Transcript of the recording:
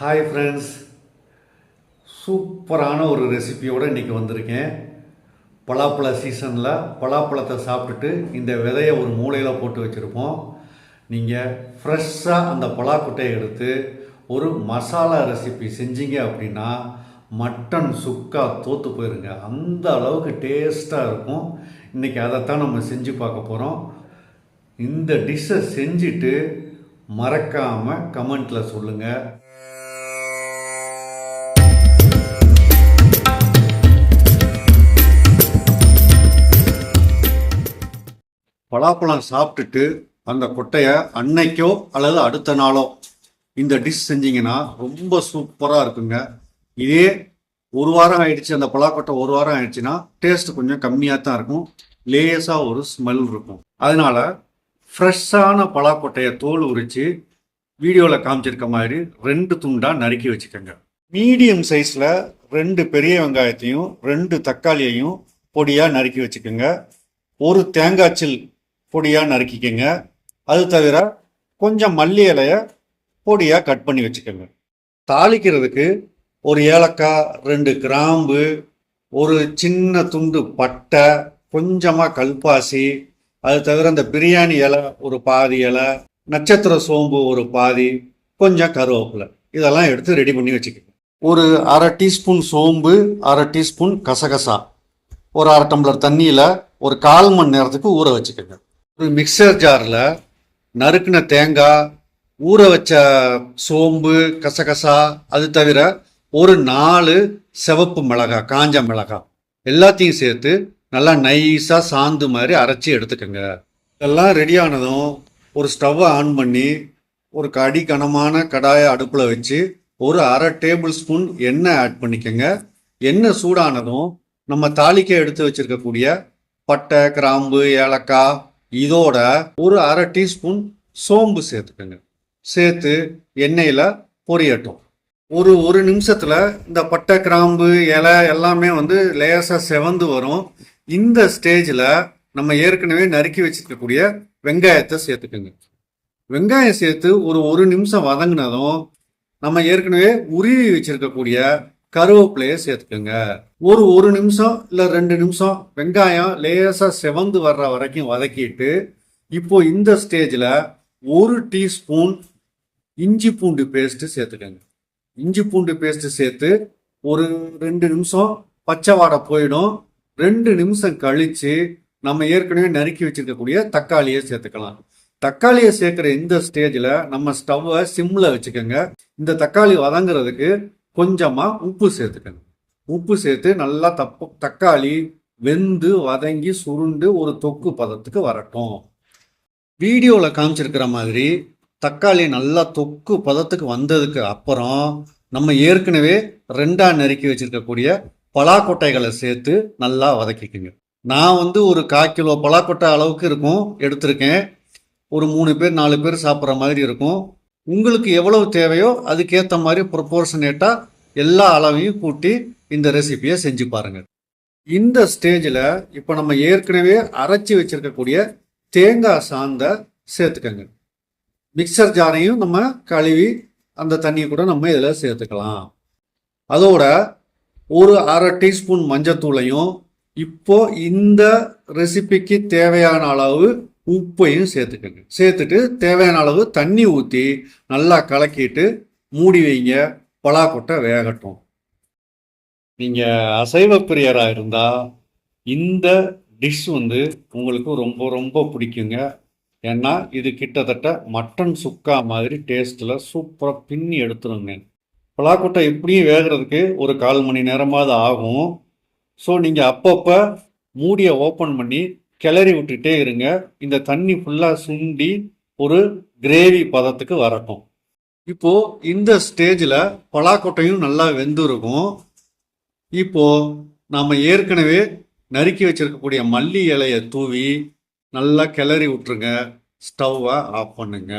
Hi friends சூப்பரான ஒரு ரெசிபியோடு இன்றைக்கி வந்திருக்கேன். பலாப்பழ சீசனில் பலாப்பழத்தை சாப்பிட்டுட்டு இந்த விதையை ஒரு மூலையில் போட்டு வச்சுருப்போம். நீங்கள் ஃப்ரெஷ்ஷாக அந்த பலாக்குட்டையை எடுத்து ஒரு மசாலா ரெசிபி செஞ்சீங்க அப்படின்னா மட்டன் சுக்கா தோற்று போயிருங்க. அந்த அளவுக்கு டேஸ்ட்டாக இருக்கும். இன்றைக்கி அதைத்தான் நம்ம செஞ்சு பார்க்க போகிறோம் இந்த டிஷ்ஷை செஞ்சுட்டு மறக்காமல் கமெண்ட்டில் சொல்லுங்கள் பலாப்பழம் சாப்பிட்டுட்டு அந்த கொட்டையை அன்னைக்கோ அல்லது அடுத்த நாளோ இந்த டிஷ் செஞ்சீங்கன்னா ரொம்ப சூப்பராக இருக்குங்க. இதே ஒரு வாரம் ஆயிடுச்சு அந்த பலாக்கொட்டை ஒரு வாரம் ஆயிடுச்சுன்னா டேஸ்ட் கொஞ்சம் கம்மியாக தான் இருக்கும். லேசாக ஒரு ஸ்மெல் இருக்கும். அதனால ஃப்ரெஷ்ஷான பலாக்கொட்டையை தோல் உரித்து வீடியோவில் காமிச்சிருக்க மாதிரி ரெண்டு துண்டாக நறுக்கி வச்சுக்கோங்க. மீடியம் சைஸில் ரெண்டு பெரிய வெங்காயத்தையும் ரெண்டு தக்காளியையும் பொடியாக நறுக்கி வச்சுக்கோங்க. ஒரு தேங்காய்ச்சில் பொடியாக நறுக்கிக்கோங்க. அது தவிர கொஞ்சம் மல்லி இலையை பொடியாக கட் பண்ணி வச்சுக்கோங்க. தாளிக்கிறதுக்கு ஒரு ஏலக்காய் ரெண்டு கிராம்பு ஒரு சின்ன துண்டு பட்டை கொஞ்சமாக கல்பாசி அது தவிர அந்த பிரியாணி இலை ஒரு பாதி இலை நட்சத்திர சோம்பு ஒரு பாதி கொஞ்சம் கருவேப்பிலை. இதெல்லாம் எடுத்து ரெடி பண்ணி வச்சுக்கோங்க. ஒரு அரை டீஸ்பூன் சோம்பு அரை டீஸ்பூன் கசகசா. ஒரு அரை டம்ளர் தண்ணியில் ஒரு கால் மணி நேரத்துக்கு ஊற வச்சுக்கோங்க. ஒரு மிக்சர் ஜாரில் நறுக்கின தேங்காய் ஊற வச்ச சோம்பு கசகசா அது தவிர ஒரு நாலு சிவப்பு மிளகாய் காஞ்ச மிளகாய் எல்லாத்தையும் சேர்த்து நல்லா நைஸாக சாந்து மாதிரி அரைச்சி எடுத்துக்கோங்க. இதெல்லாம் ரெடி ஆனதும் ஒரு ஸ்டவ்வை ஆன் பண்ணி ஒரு கடி கனமான கடாயை அடுப்பில் வச்சு ஒரு அரை டேபிள் ஸ்பூன் எண்ணெய் ஆட் பண்ணிக்கோங்க. எண்ணெய் சூடானதும் நம்ம தாளிக்க எடுத்து வச்சிருக்கக்கூடிய பட்டை கிராம்பு ஏலக்காய் இதோட ஒரு அரை டீஸ்பூன் சோம்பு சேர்த்துக்கோங்க. சேர்த்து எண்ணெயில் பொரியட்டும். ஒரு ஒரு நிமிஷத்தில் இந்த பட்டை கிராம்பு இலை எல்லாமே வந்து லேசாக செவந்து வரும். இந்த ஸ்டேஜில் நம்ம ஏற்கனவே நறுக்கி வச்சிருக்கக்கூடிய வெங்காயத்தை சேர்த்துக்கோங்க. வெங்காயம் சேர்த்து ஒரு ஒரு நிமிஷம் வதங்கினதும் நம்ம ஏற்கனவே உருவி வச்சிருக்கக்கூடிய கருவேப்பிலையை சேர்த்துக்கோங்க. ஒரு ஒரு நிமிஷம் இல்லை ரெண்டு நிமிஷம் வெங்காயம் லேசாக செவந்து வர்ற வரைக்கும் வதக்கிட்டு இப்போ இந்த ஸ்டேஜில் ஒரு டீஸ்பூன் இஞ்சி பூண்டு பேஸ்ட்டு சேர்த்துக்கோங்க. இஞ்சி பூண்டு பேஸ்ட்டு சேர்த்து ஒரு ரெண்டு நிமிஷம் பச்சை வாடை போயிடும். ரெண்டு நிமிஷம் கழித்து நம்ம ஏற்கனவே நறுக்கி வச்சிருக்கக்கூடிய தக்காளியை சேர்த்துக்கலாம். தக்காளியை சேர்க்குற இந்த ஸ்டேஜில் நம்ம ஸ்டவ்வை சிம்மில் வச்சுக்கோங்க. இந்த தக்காளி வதங்குறதுக்கு கொஞ்சமாக உப்பு சேர்த்துக்கோங்க உப்பு சேர்த்து நல்லா தப்பு தக்காளி வெந்து வதங்கி சுருண்டு ஒரு தொக்கு பதத்துக்கு வரட்டும். வீடியோவில் காமிச்சிருக்கிற மாதிரி தக்காளி நல்லா தொக்கு பதத்துக்கு வந்ததுக்கு அப்புறம் நம்ம ஏற்கனவே ரெண்டாக நறுக்கி வச்சிருக்கக்கூடிய பலாக்கொட்டைகளை சேர்த்து நல்லா வதக்கிக்குங்க. நான் வந்து ஒரு கால் கிலோ பலாக்கொட்டை அளவுக்கு இருக்கும் எடுத்திருக்கேன். ஒரு மூணு பேர் நாலு பேர் சாப்பிட்ற மாதிரி இருக்கும். உங்களுக்கு எவ்வளவு தேவையோ அதுக்கேற்ற மாதிரி ப்ரொப்போர்ஷனேட்டாக எல்லா அளவையும் கூட்டி இந்த ரெசிபியை செஞ்சு பாருங்கள் இந்த ஸ்டேஜில் இப்போ நம்ம ஏற்கனவே அரைச்சி வச்சுருக்கக்கூடிய தேங்காய் சாந்தை சேர்த்துக்கங்க. மிக்சர் ஜாரையும் நம்ம கழுவி அந்த தண்ணியை கூட நம்ம இதில் சேர்த்துக்கலாம். அதோட ஒரு அரை டீஸ்பூன் மஞ்சத்தூளையும் இப்போ இந்த ரெசிபிக்கு தேவையான அளவு உப்பையும் சேர்த்துக்கங்க. சேர்த்துட்டு தேவையான அளவு தண்ணி ஊற்றி நல்லா கலக்கிட்டு மூடி வைங்க. பலாக்கொட்டை வேகட்டும். நீங்கள் அசைவ பிரியராக இருந்தால் இந்த டிஷ் வந்து உங்களுக்கு ரொம்ப ரொம்ப பிடிக்குங்க. ஏன்னா இது கிட்டத்தட்ட மட்டன் சுக்கா மாதிரி டேஸ்ட்டில் சூப்பராக பின்னி எடுத்துருங்க. பலாக்கொட்டை இப்படியும் வேகிறதுக்கு ஒரு கால் மணி நேரமாவது ஆகும். ஸோ நீங்கள் அப்பப்போ மூடியை ஓப்பன் பண்ணி கிளறி விட்டுட்டே இருங்க. இந்த தண்ணி ஃபுல்லாக சுண்டி ஒரு கிரேவி பதத்துக்கு வரட்டும். இப்போ இந்த ஸ்டேஜில் பலாக்கொட்டையும் நல்லா வெந்திருக்கும். இப்போ நாம் ஏற்கனவே நறுக்கி வச்சிருக்கக்கூடிய மல்லி இலையை தூவி நல்லா கிளறி விட்டுருங்க. ஸ்டவ்வை ஆஃப் பண்ணுங்க.